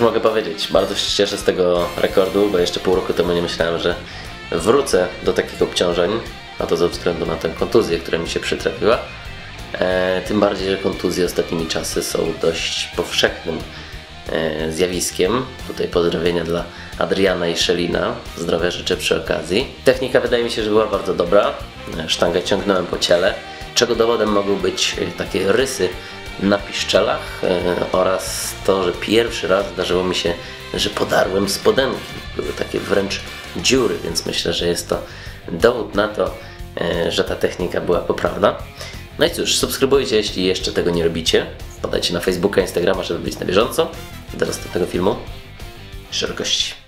mogę powiedzieć, bardzo się cieszę z tego rekordu, bo jeszcze pół roku temu nie myślałem, że wrócę do takich obciążeń, a to ze względu na tę kontuzję, która mi się przytrafiła. E, tym bardziej, że kontuzje ostatnimi czasy są dość powszechnym e, zjawiskiem. Tutaj pozdrowienia dla Adriana i Szelina. Zdrowia życzę przy okazji. Technika wydaje mi się, że była bardzo dobra. E, Sztangę ciągnąłem po ciele, czego dowodem mogą być e, takie rysy na piszczelach e, oraz to, że pierwszy raz zdarzyło mi się, że podarłem spodenki. Były takie wręcz dziury, więc myślę, że jest to dowód na to, e, że ta technika była poprawna. No i cóż, subskrybujcie, jeśli jeszcze tego nie robicie. Wpadajcie na Facebooka, Instagrama, żeby być na bieżąco. Do następnego filmu. Szerokości.